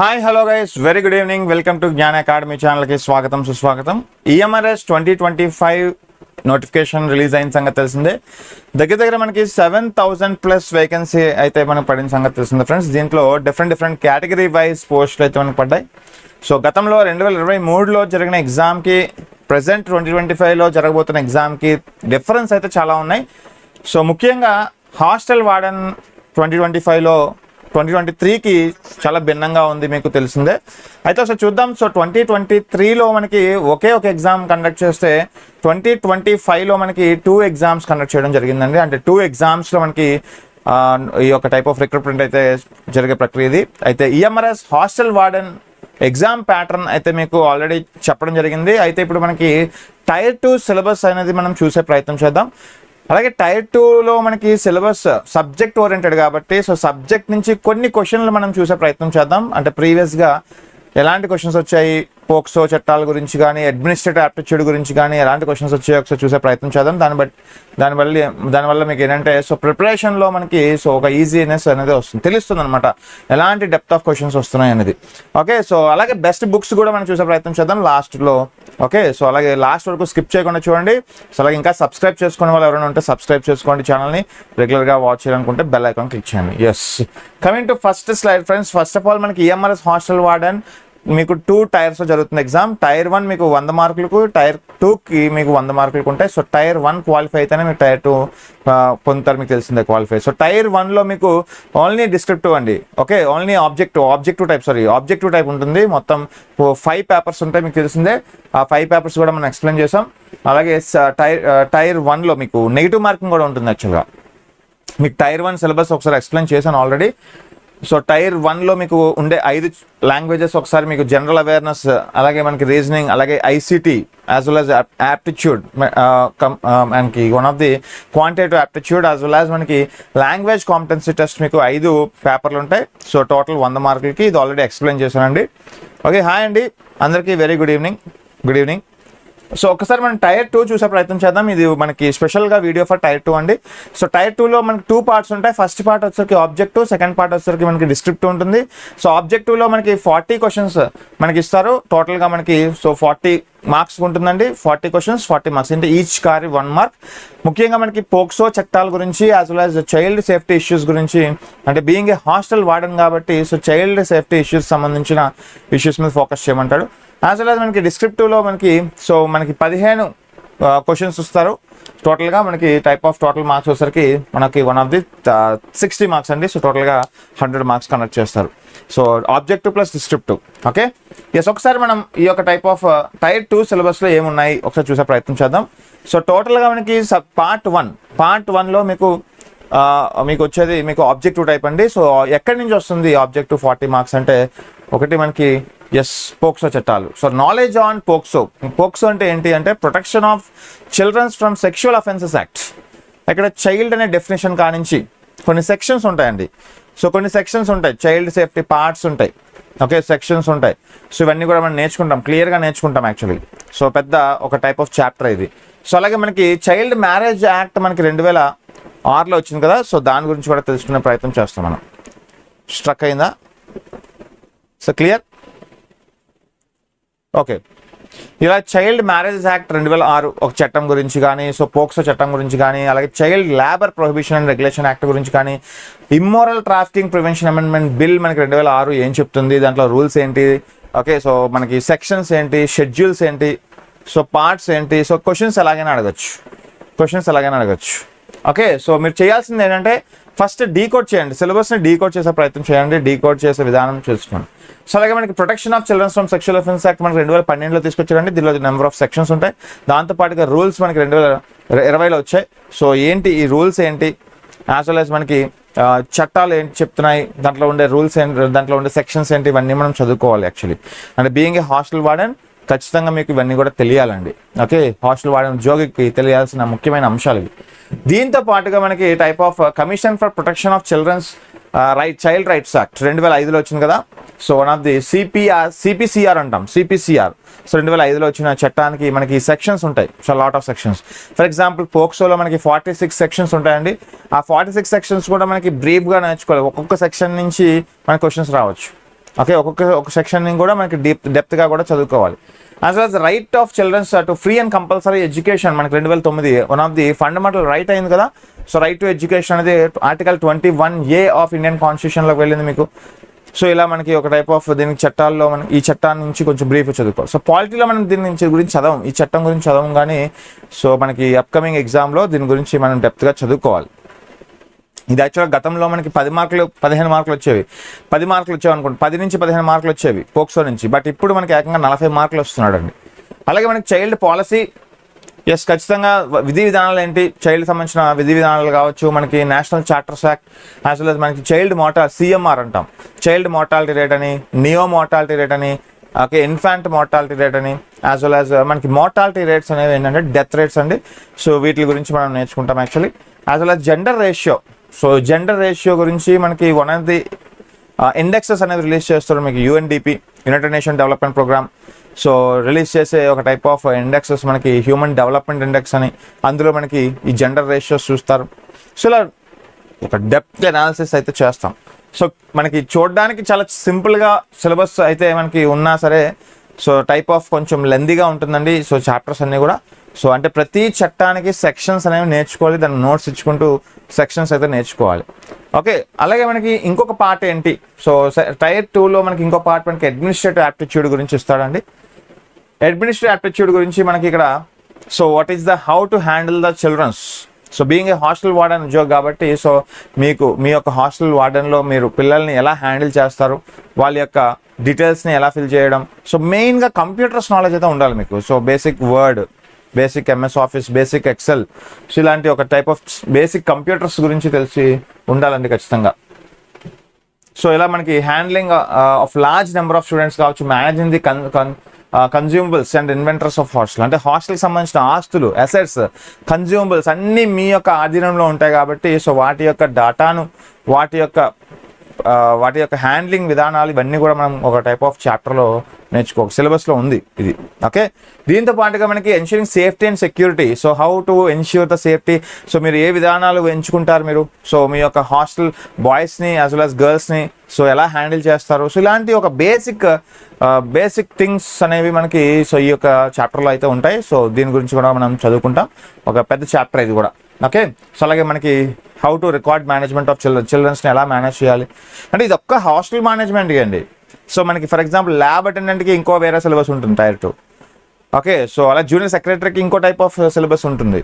Hi hello guys very good evening welcome to Gnana academy ఛానల్కి స్వాగతం సుస్వాగతం. EMRS twenty twenty five notification release అయిన సంగతి తెలిసిందే. దగ్గర దగ్గర మనకి సెవెన్ థౌసండ్ ప్లస్ వేకెన్సీ అయితే మనకు పడిన సంగతి తెలిసిందే ఫ్రెండ్స్ దీంట్లో డిఫరెంట్ డిఫరెంట్ కేటగిరీ వైజ్ పోస్టులు అయితే మనకు పడ్డాయి. సో గతంలో రెండు వేల ఇరవై మూడులో జరిగిన ఎగ్జామ్కి ప్రజెంట్ ట్వంటీ ట్వంటీ ఫైవ్లో జరగబోతున్న ఎగ్జామ్కి డిఫరెన్స్ అయితే చాలా ఉన్నాయి. సో ముఖ్యంగా హాస్టల్ వార్డెన్ ట్వంటీ ట్వంటీ ఫైవ్లో ట్వంటీ ట్వంటీ త్రీకి చాలా భిన్నంగా ఉంది మీకు తెలిసిందే. అయితే ఒకసారి చూద్దాం. సో ట్వంటీ ట్వంటీ త్రీలో మనకి ఒకే ఒక ఎగ్జామ్ కండక్ట్ చేస్తే ట్వంటీ ట్వంటీ ఫైవ్లో మనకి టూ ఎగ్జామ్స్ కండక్ట్ చేయడం జరిగిందండి. అంటే టూ ఎగ్జామ్స్లో మనకి ఈ యొక్క టైప్ ఆఫ్ రిక్రూట్మెంట్ అయితే జరిగే ప్రక్రియ ఇది. అయితే EMRS hostel warden exam pattern అయితే మీకు ఆల్రెడీ చెప్పడం జరిగింది. అయితే ఇప్పుడు మనకి టైర్ టూ సిలబస్ అనేది మనం చూసే ప్రయత్నం చేద్దాం. అలాగే టైర్ టూలో మనకి సిలబస్ సబ్జెక్ట్ ఓరియంటెడ్ కాబట్టి సో సబ్జెక్ట్ నుంచి కొన్ని క్వశ్చన్లు మనం చూసే ప్రయత్నం చేద్దాం. అంటే ప్రీవియస్గా ఎలాంటి క్వశ్చన్స్ వచ్చాయి పోక్సో చట్టాల గురించి కానీ అడ్మినిస్ట్రేటివ్ యాప్టిట్యూడ్ గురించి కానీ ఎలాంటి క్వశ్చన్స్ వచ్చాయో ఒకసారి చూసే ప్రయత్నం చేద్దాం. దాన్ని బట్టి దానివల్ల దానివల్ల మీకు ఏంటంటే సో ప్రిపరేషన్లో మనకి సో ఒక ఈజీనెస్ అనేది వస్తుంది. తెలుస్తుంది అనమాట ఎలాంటి డెప్త్ ఆఫ్ క్వశ్చన్స్ వస్తున్నాయి అనేది. ఓకే సో అలాగే బెస్ట్ బుక్స్ కూడా మనం చూసే ప్రయత్నం చేద్దాం లాస్ట్లో. ఓకే సో అలాగే లాస్ట్ వరకు స్కిప్ చేయకుండా చూడండి. సో అలాగే ఇంకా సబ్స్క్రైబ్ చేసుకునే వాళ్ళు ఎవరైనా ఉంటే సబ్స్క్రైబ్ చేసుకోండి ఛానల్ని రెగ్యులర్గా వాచ్ చేయాలనుకుంటే బెల్ ఐకాన్ క్లిక్ చేయండి. Yes coming to first slide friends first of all మనకి ఈఎంఆర్ఎస్ హాస్టల్ వార్డెన్ మీకు టూ టైర్స్ జరుగుతుంది ఎగ్జామ్ టైర్ వన్ మీకు వంద మార్కులకు టైర్ టూకి మీకు వంద మార్కులకు ఉంటాయి. సో టైర్ వన్ క్వాలిఫై అయితేనే మీకు టైర్ టూ పొందుతారు. మీకు తెలిసిందే క్వాలిఫై సో టైర్ వన్లో మీకు ఓన్లీ డిస్క్రిప్టివ్ అండి. Okay only objective objective type sorry objective type ఉంటుంది. మొత్తం ఫైవ్ పేపర్స్ ఉంటాయి. మీకు తెలిసిందే. ఆ ఫైవ్ పేపర్స్ కూడా మనం ఎక్స్ప్లెయిన్ చేసాం. అలాగే టైర్ టైర్ వన్లో మీకు నెగిటివ్ మార్కింగ్ కూడా ఉంటుంది యాక్చువల్గా మీకు టైర్ వన్ సిలబస్ ఒకసారి ఎక్స్ప్లెయిన్ చేశాను ఆల్రెడీ సో టైర్ వన్లో మీకు ఉండే ఐదు లాంగ్వేజెస్ ఒకసారి మీకు జనరల్ అవేర్నెస్ అలాగే మనకి రీజనింగ్ అలాగే ICT as well as aptitude మనకి one of the quantitative aptitude as well as మనకి లాంగ్వేజ్ కాంపిటెన్సీ టెస్ట్ మీకు ఐదు పేపర్లు ఉంటాయి. సో టోటల్ వంద మార్కులకి ఇది ఆల్రెడీ ఎక్స్ప్లెయిన్ చేశానండి. ఓకే హాయ్ అండి. అందరికీ very good evening good evening so ఒకసారి మనం టైర్ టూ చూసే ప్రయత్నం చేద్దాం. ఇది మనకి స్పెషల్గా వీడియో ఫర్ టైర్ టూ అండి. సో టైర్ టూలో మనకి టూ పార్ట్స్ ఉంటాయి. ఫస్ట్ పార్ట్ వచ్చేసరికి ఆబ్జెక్టివ్ సెకండ్ పార్ట్ వచ్చేసరికి మనకి డిస్క్రిప్టివ్ ఉంటుంది. సో ఆబ్జెక్టివ్లో మనకి ఫార్టీ క్వశ్చన్స్ మనకి ఇస్తారు. టోటల్గా మనకి సో ఫార్టీ మార్క్స్ ఉంటుందండి. Forty questions forty marks. అంటే ఈచ్ కార్ వన్ మార్క్. ముఖ్యంగా మనకి పోక్సో చట్టాల గురించి as well as child safety issues గురించి అంటే బీయింగ్ ఏ హాస్టల్ వార్డెన్ కాబట్టి సో చైల్డ్ సేఫ్టీ ఇష్యూస్ సంబంధించిన ఇష్యూస్ మీద ఫోకస్ చేయమంటాడు. యాజ్ వెల్ మనకి డిస్క్రిప్టివ్లో మనకి సో మనకి పదిహేను క్వశ్చన్స్ ఇస్తారు టోటల్గా మనకి టైప్ ఆఫ్ టోటల్ మార్క్స్ వచ్చేసరికి మనకి one of the sixty marks అండి. సో టోటల్గా హండ్రెడ్ మార్క్స్ కనెక్ట్ చేస్తారు. So objective plus descriptive okay yes ఒకసారి మనం ఈ యొక్క టైప్ ఆఫ్ టైర్ టూ సిలబస్లో ఏమున్నాయి? ఒకసారి చూసే ప్రయత్నం చేద్దాం. సో టోటల్గా మనకి పార్ట్ వన్ పార్ట్ వన్లో మీకు మీకు వచ్చేది మీకు ఆబ్జెక్టివ్ టైప్ అండి. సో ఎక్కడి నుంచి వస్తుంది ఆబ్జెక్టివ్ ఫార్టీ మార్క్స్ అంటే? ఒకటి మనకి ఎస్ పోక్సో చట్టాలు so knowledge on POCSO POCSO అంటే ఏంటి అంటే protection of childrens from sexual offences act ఇక్కడ చైల్డ్ అనే డెఫినేషన్ కానించి కొన్ని సెక్షన్స్ ఉంటాయండి. సో కొన్ని సెక్షన్స్ ఉంటాయి. చైల్డ్ సేఫ్టీ పార్ట్స్ ఉంటాయి. ఓకే సెక్షన్స్ ఉంటాయి. సో ఇవన్నీ కూడా మనం నేర్చుకుంటాం. క్లియర్గా నేర్చుకుంటాం యాక్చువల్లీ సో పెద్ద ఒక టైప్ ఆఫ్ చాప్టర్ ఇది. సో అలాగే మనకి చైల్డ్ మ్యారేజ్ యాక్ట్ మనకి రెండు వేల ఆరులో వచ్చింది కదా. సో దాని గురించి కూడా తెలుసుకునే ప్రయత్నం చేస్తాం మనం. స్ట్రక్ అయిందా? So clear okay. ఇలా చైల్డ్ మ్యారేజ్ యాక్ట్ రెండు వేల ఆరు ఒక చట్టం గురించి కానీ సో పోక్సో చట్టం గురించి కానీ అలాగే child labour prohibition and regulation act గురించి కానీ immoral trafficking prevention amendment bill మనకి రెండు వేల ఆరు ఏం చెప్తుంది దాంట్లో రూల్స్ ఏంటి ఓకే సో మనకి సెక్షన్స్ ఏంటి షెడ్యూల్స్ ఏంటి సో పార్ట్స్ ఏంటి సో క్వశ్చన్స్ ఎలాగైనా అడగచ్చు. క్వశ్చన్స్ ఎలాగైనా అడగచ్చు. ఓకే సో మీరు చేయాల్సింది ఏంటంటే ఫస్ట్ డీకోడ్ చేయండి. సిలబస్ని డీకోడ్ చేసే ప్రయత్నం చేయండి. డీకోడ్ చేసే విధానం చూసుకోండి. సో అలాగే మనకి protection of childrens from sexual offence act మనకి రెండు వేల పన్నెండులో తీసుకొచ్చారండి. దీనిలో నెంబర్ ఆఫ్ సెక్షన్స్ ఉంటాయి. దాంతోపాటుగా రూల్స్ మనకి రెండు వేల ఇరవైలో వచ్చాయి. సో ఏంటి ఈ రూల్స్ ఏంటి? యాజ్ వెల్ యాజ్ మనకి చట్టాలు ఏంటి చెప్తున్నాయి? దాంట్లో ఉండే రూల్స్ ఏంటి? దాంట్లో ఉండే సెక్షన్స్ ఏంటి? ఇవన్నీ మనం చదువుకోవాలి యాక్చువల్లీ అంటే బీయింగ్ ఏ హాస్టల్ వార్డెన్ ఖచ్చితంగా మీకు ఇవన్నీ కూడా తెలియాలండి. ఓకే? హాస్టల్ వాడిన ఉద్యోగికి తెలియాల్సిన ముఖ్యమైన అంశాలు ఇవి. దీంతో పాటుగా మనకి type of commission for protection of childrens right child rights act రెండు వేల ఐదులో వచ్చింది కదా? So one of the CPR CPCR అంటాం సిపిసిఆర్. సో రెండు వేల ఐదులో వచ్చిన చట్టానికి మనకి సెక్షన్స్ ఉంటాయి. So lot of sections. For example పోక్సోలో మనకి ఫార్టీ సిక్స్ సెక్షన్స్ ఉంటాయండి. ఆ ఫార్టీ సిక్స్ సెక్షన్స్ కూడా మనకి బ్రీఫ్గా నేర్చుకోవాలి. ఒక్కొక్క సెక్షన్ నుంచి మనకి క్వశ్చన్స్ రావచ్చు. ఓకే ఒక్కొక్క ఒక సెక్షన్ కూడా మనకి డీప్ డెప్త్గా కూడా చదువుకోవాలి. As well right of childrens to free and compulsory education మనకి రెండు వేల తొమ్మిది one of the fundamental right అయింది కదా? సో రైట్ టు ఎడ్యుకేషన్ అనేది article twenty one A of Indian కాన్స్టిట్యూషన్లోకి వెళ్ళింది మీకు. సో ఇలా మనకి ఒక టైప్ ఆఫ్ దీనికి చట్టాల్లో మనం ఈ చట్టాన్ని నుంచి కొంచెం బ్రీఫ్ చదువుకోవాలి. సో పాలిటీలో మనం దీని నుంచి గురించి చదవం. ఈ చట్టం గురించి చదవం కానీ సో మనకి అప్కమింగ్ ఎగ్జామ్లో దీని గురించి మనం డెప్త్గా చదువుకోవాలి. ఇది యాక్చువల్గా గతంలో మనకి పది మార్కులు పదిహేను మార్కులు వచ్చేవి. పది మార్కులు వచ్చేవి అనుకోండి. పది నుంచి పదిహేను మార్కులు వచ్చేవి పోక్సో నుంచి. బట్ ఇప్పుడు మనకి ఏకంగా నలభై మార్కులు వస్తున్నాడు అండి అలాగే మనకి చైల్డ్ పాలసీ ఎస్ ఖచ్చితంగా విధి విధానాలు ఏంటి? చైల్డ్ సంబంధించిన విధి విధానాలు కావచ్చు మనకి national charters act as well మనకి చైల్డ్ మోటార్ సిఎంఆర్ అంటాం. చైల్డ్ మోర్టాలిటీ రేట్ అని నియో మోర్టాలిటీ రేట్ అని ఓకే ఇన్ఫాంట్ మోర్టాలిటీ రేట్ అని యాజ్ వెల్ యాజ్ మనకి మోర్టాలిటీ రేట్స్ అనేవి ఏంటంటే డెత్ రేట్స్ అండి. సో వీటి గురించి మనం నేర్చుకుంటాం actually as well as gender ratio so gender ratio గురించి మనకి వన్ ఆఫ్ ది ఇండెక్సెస్ అనేది రిలీజ్ చేస్తారు మీకు UNDP united nation development programme so release చేసే ఒక టైప్ ఆఫ్ ఇండెక్సెస్ మనకి హ్యూమన్ డెవలప్మెంట్ ఇండెక్స్ అని అందులో మనకి ఈ జెండర్ రేషియోస్ చూస్తారు. సో ఇలా ఒక డెప్త్ అనాలిసిస్ అయితే చేస్తాం. సో మనకి చూడడానికి చాలా సింపుల్గా సిలబస్ అయితే మనకి ఉన్నా సరే సో టైప్ ఆఫ్ కొంచెం లెందీగా ఉంటుందండి. సో చాప్టర్స్ అన్నీ కూడా సో అంటే ప్రతి చట్టానికి సెక్షన్స్ అనేవి నేర్చుకోవాలి దాని నోట్స్ ఇచ్చుకుంటూ సెక్షన్స్ అయితే నేర్చుకోవాలి. ఓకే అలాగే మనకి ఇంకొక పార్ట్ ఏంటి? సో టైర్ టూలో మనకి ఇంకో పార్ట్ మనకి అడ్మినిస్ట్రేటివ్ యాప్టిట్యూడ్ గురించి ఇస్తాడండి. అడ్మినిస్ట్రేటివ్ యాప్టిట్యూడ్ గురించి మనకి ఇక్కడ so what is the how to handle the childrens so being a hostel warden ఉద్యోగం కాబట్టి సో మీకు మీ యొక్క హాస్టల్ వార్డెన్లో మీరు పిల్లల్ని ఎలా హ్యాండిల్ చేస్తారు? వాళ్ళ యొక్క డీటెయిల్స్ని ఎలా ఫిల్ చేయడం? సో మెయిన్గా కంప్యూటర్స్ నాలెడ్జ్ అయితే ఉండాలి మీకు. So basic word basic MS office basic excel. So ఇలాంటి ఒక టైప్ ఆఫ్ బేసిక్ కంప్యూటర్స్ గురించి తెలిసి ఉండాలండి ఖచ్చితంగా. సో ఇలా మనకి handling of large number of students కావచ్చు managing the con consumables and inventories of hostel అంటే హాస్టల్కి సంబంధించిన ఆస్తులు అసెట్స్ కన్జ్యూమబుల్స్ అన్నీ మీ యొక్క ఆధీనంలో ఉంటాయి కాబట్టి సో వాటి యొక్క డేటాను వాటి యొక్క వాటి యొక్క హ్యాండ్లింగ్ విధానాలు ఇవన్నీ కూడా మనం ఒక టైప్ ఆఫ్ చాప్టర్లో నేర్చుకో సిలబస్లో ఉంది ఇది. ఓకే దీంతో పాటుగా మనకి ensuring safety and security so how to ensure the safety so మీరు ఏ విధానాలు ఎంచుకుంటారు మీరు? సో మీ యొక్క హాస్టల్ బాయ్స్ని యాజ్ వెల్ యాజ్ గర్ల్స్ని సో ఎలా హ్యాండిల్ చేస్తారు? సో ఇలాంటి ఒక బేసిక్ బేసిక్ థింగ్స్ అనేవి మనకి సో ఈ యొక్క చాప్టర్లో అయితే ఉంటాయి. సో దీని గురించి కూడా మనం చదువుకుంటాం. ఒక పెద్ద చాప్టర్ ఇది కూడా. ఓకే సో అలాగే మనకి how to record management of children చిల్డ్రన్స్ని ఎలా మేనేజ్ చేయాలి? అంటే ఇది ఒక్క హాస్టల్ మేనేజ్మెంట్ అండి. సో మనకి ఫర్ ఎగ్జాంపుల్ ల్యాబ్ అటెండెంట్కి ఇంకో వేరే సిలబస్ ఉంటుంది టైర్ టూ ఓకే సో అలా జూనియర్ సెక్రటరీకి ఇంకో టైప్ ఆఫ్ సిలబస్ ఉంటుంది.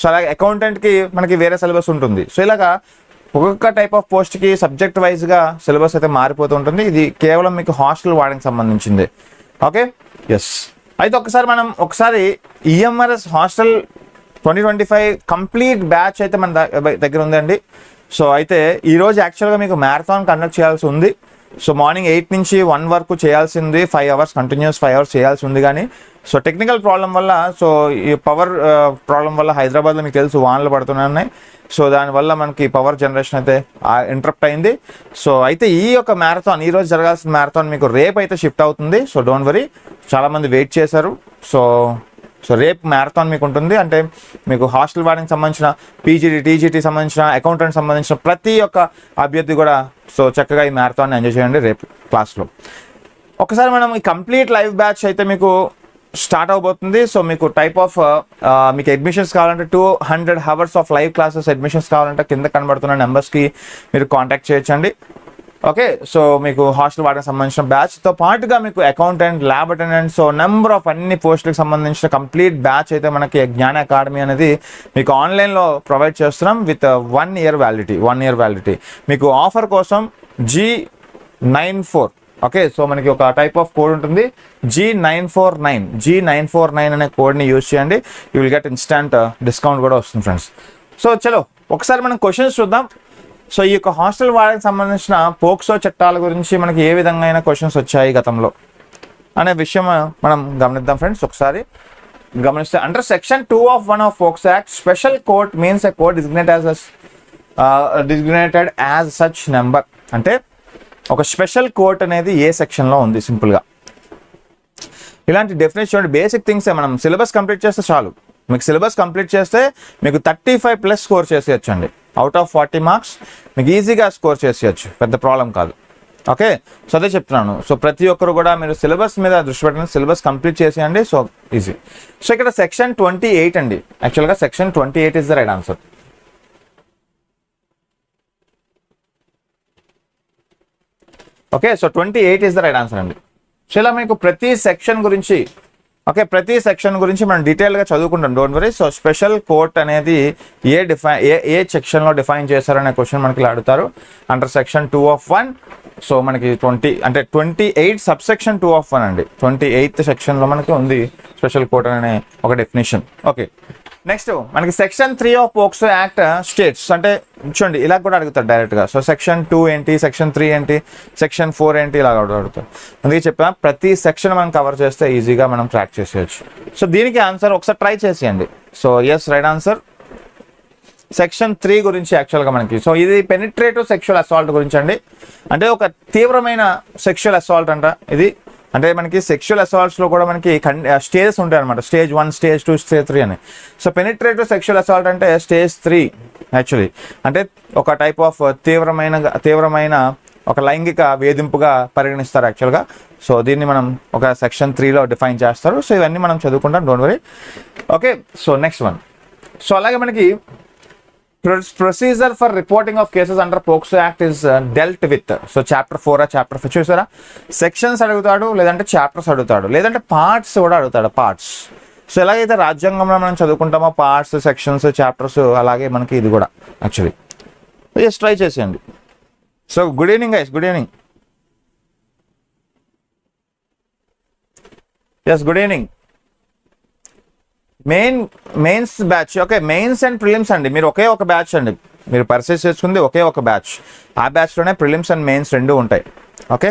సో అలాగే అకౌంటెంట్కి మనకి వేరే సిలబస్ ఉంటుంది. సో ఇలాగా ఒక్కొక్క టైప్ ఆఫ్ పోస్ట్కి సబ్జెక్ట్ వైజ్గా సిలబస్ అయితే మారిపోతూ ఉంటుంది. ఇది కేవలం మీకు హాస్టల్ వాడడానికి సంబంధించింది. ఓకే ఎస్ అయితే ఒకసారి మనం ఒకసారి EMRS hostel twenty twenty five complete batch అయితే మన దగ్గర ఉందండి. సో అయితే ఈరోజు యాక్చువల్గా మీకు మ్యారథాన్ కండక్ట్ చేయాల్సి ఉంది. సో మార్నింగ్ ఎయిట్ నుంచి వన్ వరకు చేయాల్సింది. Five hours continuous five hours చేయాల్సి ఉంది కానీ సో టెక్నికల్ ప్రాబ్లం వల్ల సో ఈ పవర్ ప్రాబ్లం వల్ల హైదరాబాద్లో మీకు తెలుసు వానలు పడుతున్నాయి సో దానివల్ల మనకి పవర్ జనరేషన్ అయితే ఇంటరప్ట్ అయింది. సో అయితే ఈ యొక్క మ్యారథాన్ ఈరోజు జరగాల్సిన మ్యారథాన్ మీకు రేపు అయితే షిఫ్ట్ అవుతుంది. సో డోంట్ వరీ చాలామంది వెయిట్ చేశారు. సో సో రేపు మ్యారథాన్ మీకు ఉంటుంది అంటే మీకు హాస్టల్ వాడికి సంబంధించిన పీజీటీ టీజీటీ సంబంధించిన అకౌంటెంట్ సంబంధించిన ప్రతి ఒక్క అభ్యర్థి కూడా సో చక్కగా ఈ మ్యారథాన్ ఎంజాయ్ చేయండి రేపు క్లాస్లో. ఒకసారి మనం ఈ కంప్లీట్ లైవ్ బ్యాచ్ అయితే మీకు స్టార్ట్ అవబోతుంది. సో మీకు టైప్ ఆఫ్ మీకు అడ్మిషన్స్ కావాలంటే two hundred hours of live classes admissions కావాలంటే కింద కనబడుతున్న నెంబర్స్కి మీరు కాంటాక్ట్ చేయొచ్చండి. ఓకే సో మీకు హాస్టల్ వాటికి సంబంధించిన బ్యాచ్తో పాటుగా మీకు accountant lab attendant so number of అన్ని పోస్టులకు సంబంధించిన కంప్లీట్ బ్యాచ్ అయితే మనకి జ్ఞాన అకాడమీ అనేది మీకు ఆన్లైన్లో ప్రొవైడ్ చేస్తున్నాం with one year validity one year validity మీకు ఆఫర్ కోసం G nine four okay so మనకి ఒక టైప్ ఆఫ్ కోడ్ ఉంటుంది. G nine four nine G nine four nine అనే కోడ్ని యూజ్ చేయండి. You will get instant discount కూడా వస్తుంది ఫ్రెండ్స్ సో చలో ఒకసారి మనం క్వశ్చన్స్ చూద్దాం. సో ఈ యొక్క హాస్టల్ వాడకి సంబంధించిన పోక్సో చట్టాల గురించి మనకి ఏ విధంగా అయినా క్వశ్చన్స్ వచ్చాయి గతంలో. అనే విషయం మనం గమనిద్దాం ఫ్రెండ్స్ ఒకసారి గమనిస్తే under section two of one of POCSO act special court means a court designate as designated as such number అంటే ఒక స్పెషల్ కోర్ట్ అనేది ఏ సెక్షన్లో ఉంది సింపుల్గా. ఇలాంటి డెఫినేషన్ బేసిక్ థింగ్స్ మనం సిలబస్ కంప్లీట్ చేస్తే చాలు. మీకు సిలబస్ కంప్లీట్ చేస్తే మీకు థర్టీ ఫైవ్ ప్లస్ స్కోర్ చేసేయచ్చు అండి అవుట్ ఆఫ్ ఫార్టీ మార్క్స్ మీకు ఈజీగా స్కోర్ చేసేయచ్చు. పెద్ద ప్రాబ్లం కాదు. ఓకే? సో అదే చెప్తున్నాను. సో ప్రతి ఒక్కరు కూడా మీరు సిలబస్ మీద దృష్టి పెట్టండి. సిలబస్ కంప్లీట్ చేసేయండి. So easy. సో ఇక్కడ సెక్షన్ ట్వంటీ ఎయిట్ అండి. యాక్చువల్గా section twenty eight is the right answer. Okay? So twenty eight is the right answer అండి. సో ఇలా మీకు ప్రతి సెక్షన్ గురించి ఓకే ప్రతి సెక్షన్ గురించి మనం డీటెయిల్గా చదువుకుంటాం. Don't worry so special court అనేది ఏ డిఫై ఏ ఏ సెక్షన్లో డిఫైన్ చేశారనే క్వశ్చన్ మనకి అడుగుతారు. Under section two of one so మనకి ట్వంటీ అంటే twenty eight sub section two of one అండి. ట్వంటీ ఎయిత్ సెక్షన్లో మనకి ఉంది స్పెషల్ కోర్ట్ అనే ఒక డెఫినేషన్ ఓకే నెక్స్ట్ మనకి section three of POCSO act states అంటే చూడండి ఇలా కూడా అడుగుతారు డైరెక్ట్గా సో సెక్షన్ టూ ఏంటి సెక్షన్ త్రీ ఏంటి సెక్షన్ ఫోర్ ఏంటి ఇలా కూడా అడుగుతారు. అందుకే చెప్పా ప్రతి సెక్షన్ మనం కవర్ చేస్తే ఈజీగా మనం ట్రాక్ చేసేయచ్చు. సో దీనికి ఆన్సర్ ఒకసారి ట్రై చేసేయండి. So yes right answer section three గురించి యాక్చువల్గా మనకి. సో ఇది పెనిట్రేటివ్ సెక్షువల్ అసాల్ట్ గురించి అండి. అంటే ఒక తీవ్రమైన సెక్షువల్ అసాల్ట్ అంట. ఇది అంటే మనకి సెక్షువల్ అసాల్ట్స్లో కూడా మనకి స్టేజెస్ ఉంటాయి అనమాట stage one stage two stage three అని. సో పెనిట్రేటివ్ సెక్షువల్ అసాల్ట్ అంటే స్టేజ్ త్రీ యాక్చువల్లీ అంటే ఒక టైప్ ఆఫ్ తీవ్రమైన తీవ్రమైన ఒక లైంగిక వేధింపుగా పరిగణిస్తారు యాక్చువల్గా సో దీన్ని మనం ఒక సెక్షన్ త్రీలో డిఫైన్ చేస్తారు. సో ఇవన్నీ మనం చదువుకుంటాం. Don't worry okay so next one so అలాగే మనకి procedure for reporting of cases under POCSO act is dealt with so chapter four chapter five చూసారా? సెక్షన్స్ అడుగుతాడు లేదంటే చాప్టర్స్ అడుగుతాడు లేదంటే పార్ట్స్ కూడా అడుగుతాడు పార్ట్స్ సో ఎలాగైతే రాజ్యాంగంలో మనం చదువుకుంటామో పార్ట్స్ సెక్షన్స్ చాప్టర్స్ అలాగే మనకి ఇది కూడా యాక్చువల్లీ జస్ట్ ట్రై చేసేయండి. So good evening guys good evening yes good evening main mains batch okay mains and prelims అండి. మీరు ఒకే ఒక బ్యాచ్ అండి. మీరు పర్చేస్ చేసుకుంది ఒకే ఒక బ్యాచ్ ఆ బ్యాచ్లోనే ప్రిలిమ్స్ అండ్ మెయిన్స్ రెండు ఉంటాయి. ఓకే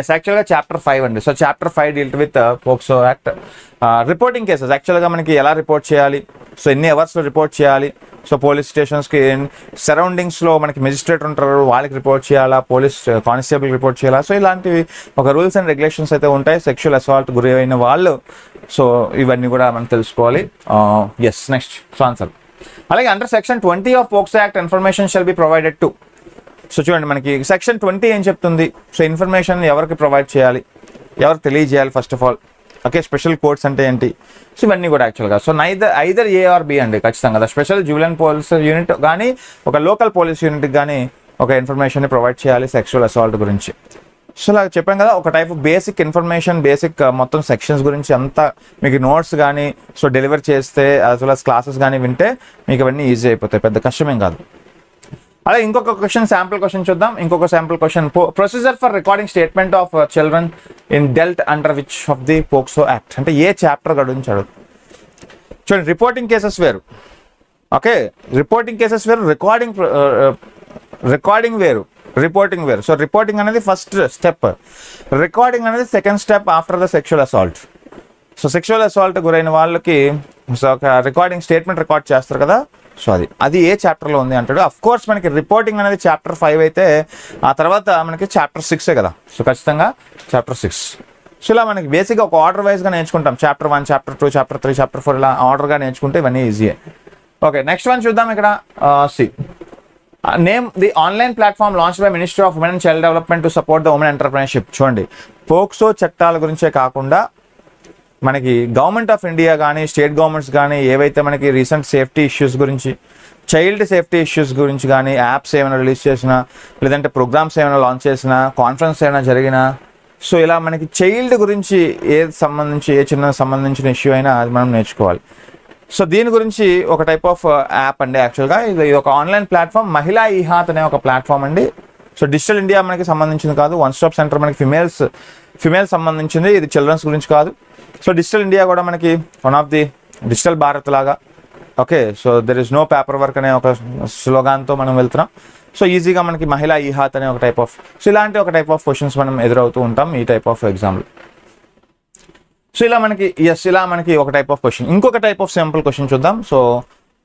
ఎస్ యాక్చువల్గా చాప్టర్ ఫైవ్ అండి. So chapter five dealt with POCSO act reporting cases యాక్చువల్గా మనకి ఎలా రిపోర్ట్ చేయాలి? సో ఎన్ని అవర్స్లో రిపోర్ట్ చేయాలి? సో పోలీస్ స్టేషన్స్కి సరౌండింగ్స్లో మనకి మెజిస్ట్రేట్ ఉంటారు వాళ్ళకి రిపోర్ట్ చేయాలా పోలీస్ కానిస్టేబుల్ రిపోర్ట్ చేయాలా? సో ఇలాంటివి ఒక రూల్స్ అండ్ రెగ్యులేషన్స్ అయితే ఉంటాయి సెక్షువల్ అసాల్ట్ గురి అయిన వాళ్ళు. సో ఇవన్నీ కూడా మనం తెలుసుకోవాలి. ఎస్ నెక్స్ట్ సో ఆన్సర్ అలాగే under section twenty of POCSO act information shall be provided to so చూడండి మనకి సెక్షన్ ట్వంటీ ఏం చెప్తుంది? సో ఇన్ఫర్మేషన్ ఎవరికి ప్రొవైడ్ చేయాలి? ఎవరికి తెలియజేయాలి first of all okay special codes అంటే ఏంటి? సో ఇవన్నీ కూడా యాక్చువల్గా so neither either A B అండి ఖచ్చితంగా. కదా స్పెషల్ జూలియన్ పోలీస్ యూనిట్ కానీ ఒక లోకల్ పోలీస్ యూనిట్కి కానీ ఒక ఇన్ఫర్మేషన్ ప్రొవైడ్ చేయాలి సెక్షువల్ అసాల్ట్ గురించి. సో ఇలా చెప్పాం కదా ఒక టైప్ బేసిక్ ఇన్ఫర్మేషన్ బేసిక్ మొత్తం సెక్షన్స్ గురించి అంతా మీకు నోట్స్ కానీ సో డెలివర్ చేస్తే యాజ్ వెల్ అస్ క్లాసెస్ కానీ వింటే మీకు అవన్నీ ఈజీ అయిపోతాయి. పెద్ద కష్టమేం కాదు. అలా ఇంకొక క్వశ్చన్ శాంపుల్ క్వశ్చన్ చూద్దాం. ఇంకొక sample question procedure for recording statement of children in dealt under which of the POCSO act అంటే ఏ చాప్టర్ గురించి అడుగు చూడండి రిపోర్టింగ్ కేసెస్ వేరు. ఓకే రిపోర్టింగ్ కేసెస్ వేరు రికార్డింగ్ రికార్డింగ్ వేరు రిపోర్టింగ్ వేరు. సో రిపోర్టింగ్ అనేది ఫస్ట్ స్టెప్ రికార్డింగ్ అనేది second step after the sexual assault so sexual assault గురైన వాళ్ళకి సో ఒక రికార్డింగ్ స్టేట్మెంట్ రికార్డ్ చేస్తారు కదా? సో అది అది ఏ చాప్టర్లో ఉంది అంటాడు? అఫ్ కోర్స్ మనకి రిపోర్టింగ్ అనేది చాప్టర్ ఫైవ్ అయితే ఆ తర్వాత మనకి చాప్టర్ సిక్సే కదా. సో ఖచ్చితంగా చాప్టర్ సిక్స్ సో ఇలా మనకి బేసిక్గా ఒక ఆర్డర్ వైజ్గా నేర్చుకుంటాం chapter one chapter two chapter three chapter four ఇలా ఆర్డర్గా నేర్చుకుంటే ఇవన్నీ ఈజీయే ఓకే నెక్స్ట్ వన్ చూద్దాం ఇక్కడ. See name the online platform launch by ministry of women and child development to support the women entrepreneurship చూడండి. పోక్సో చట్టాల గురించే కాకుండా మనకి గవర్నమెంట్ ఆఫ్ ఇండియా కానీ స్టేట్ గవర్నమెంట్స్ కానీ ఏవైతే మనకి రీసెంట్ సేఫ్టీ ఇష్యూస్ గురించి చైల్డ్ సేఫ్టీ ఇష్యూస్ గురించి కానీ యాప్స్ ఏమైనా రిలీజ్ చేసినా లేదంటే ప్రోగ్రామ్స్ ఏమైనా లాంచ్ చేసినా కాన్ఫరెన్స్ ఏమైనా జరిగినా సో ఇలా మనకి చైల్డ్ గురించి ఏ సంబంధించి ఏ చిన్న సంబంధించిన ఇష్యూ అయినా అది మనం నేర్చుకోవాలి. సో దీని గురించి ఒక టైప్ ఆఫ్ యాప్ అండి యాక్చువల్గా ఇది ఒక ఆన్లైన్ ప్లాట్ఫామ్ మహిళా ఈహాత్ అనే ఒక ప్లాట్ఫామ్ అండి. సో డిజిటల్ ఇండియా మనకి సంబంధించింది కాదు. వన్ స్టాప్ సెంటర్ మనకి ఫిమేల్స్ ఫిమేల్ సంబంధించింది ఇది చిల్డ్రన్స్ గురించి కాదు. సో డిజిటల్ ఇండియా కూడా మనకి one of the digital Bharat లాగా. Okay so there is no paper work అనే ఒక స్లోగాన్తో మనం వెళ్తున్నాం. సో ఈజీగా మనకి మహిళా ఈహాత్ అనే ఒక టైప్ ఆఫ్ సో ఇలాంటి ఒక టైప్ ఆఫ్ క్వశ్చన్స్ మనం ఎదురవుతూ ఉంటాం ఈ టైప్ ఆఫ్ ఎగ్జామ్లో సో ఇలా మనకి ఎస్ ఇలా మనకి ఒక టైప్ ఆఫ్ క్వశ్చన్ ఇంకొక టైప్ ఆఫ్ సింపుల్ క్వశ్చన్ చూద్దాం. సో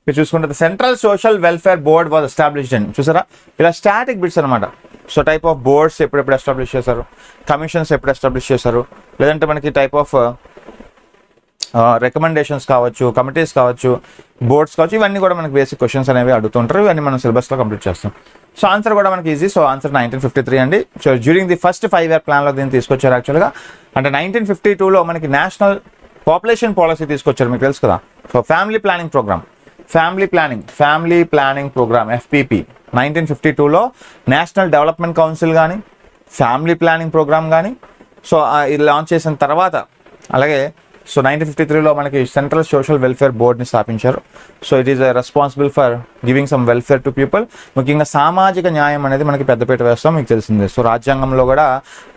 మీరు చూసుకుంటే central social welfare board was established అని చూసారా? ఇలా స్టాటిక్ బిట్స్ అనమాట సో టైప్ ఆఫ్ బోర్డ్స్ ఎప్పుడెప్పుడు ఎస్టాబ్లిష్ చేశారు కమిషన్స్ ఎప్పుడు ఎస్టాబ్లిష్ చేశారు లేదంటే మనకి టైప్ ఆఫ్ రికమెండేషన్స్ కావచ్చు కమిటీస్ కావచ్చు బోర్డ్స్ కావచ్చు ఇవన్నీ కూడా మనకి బేసిక్ క్వశ్చన్స్ అనేవి అడుగుతుంటారు ఇవన్నీ మనం సిలబస్లో కంప్లీట్ చేస్తాం. సో ఆన్సర్ కూడా మనకి easy so answer nineteen fifty three అండి so during the first five year ప్లాన్లో దీన్ని తీసుకొచ్చారు యాక్చువల్గా అంటే నైన్టీన్ ఫిఫ్టీ టూలో మనకి నేషనల్ పాపులేషన్ పాలసీ తీసుకొచ్చారు మీకు తెలుసు కదా. So family planning programme family planning family planning programme FPP nineteen fifty టూలో నేషనల్ డెవలప్మెంట్ కౌన్సిల్ కానీ ఫ్యామిలీ ప్లానింగ్ ప్రోగ్రామ్ కానీ సో ఇది లాంచ్ చేసిన తర్వాత అలాగే సో నైన్టీన్ ఫిఫ్టీ త్రీలో మనకి సెంట్రల్ సోషల్ వెల్ఫేర్ బోర్డ్ని స్థాపించారు. So it is responsible for giving some welfare to people ముఖ్యంగా సామాజిక న్యాయం అనేది మనకి పెద్దపీట వేస్తాం మీకు తెలిసిందే. సో రాజ్యాంగంలో కూడా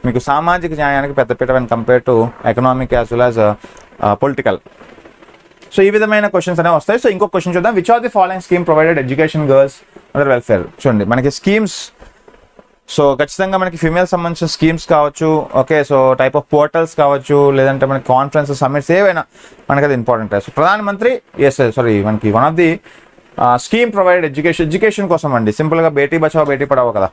మీకు సామాజిక న్యాయానికి పెద్దపీట when compare to economic as well as political so ఈ విధమైన క్వశ్చన్స్ అనేవి వస్తాయి. సో ఇంకొక క్వశ్చన్ చూద్దాం. Which are the following scheme provided education girls other welfare చూడండి మనకి స్కీమ్స్ సో ఖచ్చితంగా మనకి ఫీమేల్ సంబంధించిన స్కీమ్స్ కావచ్చు okay so type of portals కావచ్చు లేదంటే మనకి కాన్ఫరెన్స్ సమ్మిట్స్ ఏవైనా మనకి అది ఇంపార్టెంట్ సో ప్రధానమంత్రి ఎస్ సారీ మనకి one of the scheme provide education education కోసం అండి. సింపుల్గా బేటీ బచావో బేటీ పడావో కదా?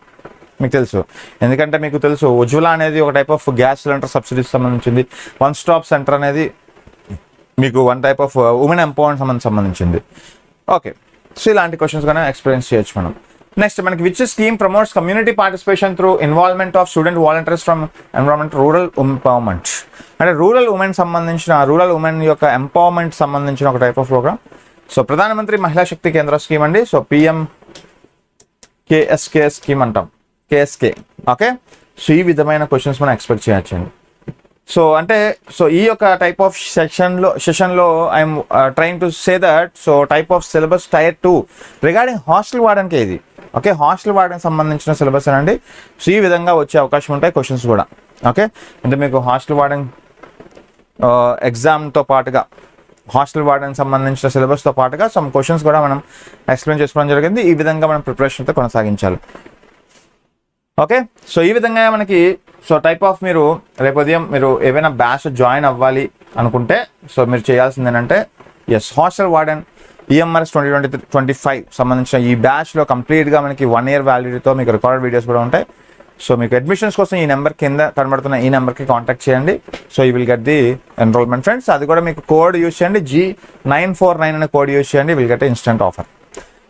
మీకు తెలుసు. ఎందుకంటే మీకు తెలుసు ఉజ్వల అనేది ఒక type of gas cylinder subsidies సంబంధించింది. వన్ స్టాప్ సెంటర్ అనేది మీకు one type of women empowerment సంబంధించి సంబంధించింది. ఓకే సో ఇలాంటి క్వశ్చన్స్ కన్నా ఎక్స్పీరియన్స్ చేయొచ్చు మనం. నెక్స్ట్ మనకి which scheme promotes community participation through involvement of student volunteers from environment rural empowerment అంటే రూరల్ ఉమెన్ సంబంధించిన రూరల్ ఉమెన్ యొక్క ఎంపవర్మెంట్ సంబంధించిన ఒక టైప్ ఆఫ్ ప్రోగ్రామ్ సో ప్రధానమంత్రి మహిళా శక్తి కేంద్ర స్కీమ్ అండి. సో పిఎం కేఎస్కే స్కీమ్ అంటాం. కేఎస్కే ఓకే సో ఈ విధమైన క్వశ్చన్స్ మనం ఎక్స్పెక్ట్ చేయొచ్చండి. సో అంటే సో ఈ యొక్క టైప్ ఆఫ్ సెక్షన్లో సెషన్లో I'm trying to say that so type of syllabus tier two regarding hostel వాడడానికి ఇది. ఓకే హాస్టల్ వాడడానికి సంబంధించిన సిలబస్ అండి సో ఈ విధంగా వచ్చే అవకాశం ఉంటాయి క్వశ్చన్స్ కూడా. ఓకే అంటే మీకు హాస్టల్ వార్డెన్ uh, ఎగ్జామ్తో పాటుగా హాస్టల్ వాడడానికి సంబంధించిన సిలబస్తో పాటుగా సమ్ క్వశ్చన్స్ కూడా మనం ఎక్స్ప్లెయిన్ చేసుకోవడం జరిగింది. ఈ విధంగా మనం ప్రిపరేషన్తో కొనసాగించాలి. ఓకే సో ఈ విధంగా మనకి సో టైప్ ఆఫ్ మీరు రేపు ఉదయం మీరు ఏవైనా బ్యాచ్ జాయిన్ అవ్వాలి అనుకుంటే సో మీరు చేయాల్సింది ఏంటంటే yes hostel warden EMRS twenty twenty twenty five సంబంధించిన ఈ బ్యాచ్లో కంప్లీట్గా మనకి వన్ ఇయర్ వ్యాలిడిటీతో మీకు రికార్డ్ వీడియోస్ కూడా ఉంటాయి. సో మీకు అడ్మిషన్స్ కోసం ఈ నెంబర్ కింద కనబడుతున్న ఈ నెంబర్కి కాంటాక్ట్ చేయండి. సో ఈ will get the enrolment friends అది కూడా మీకు కోడ్ యూస్ చేయండి. జీ నైన్ ఫోర్ నైన్ అనే కోడ్ యూస్ చేయండి. Will get instant offer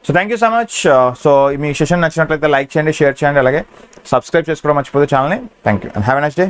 so thank you so much so me session నచ్చినట్లయితే లైక్ చేయండి షేర్ చేయండి అలాగే సబ్స్క్రైబ్ చేసుకోవడం మర్చిపోతే ఛానల్ని thank you and have a next day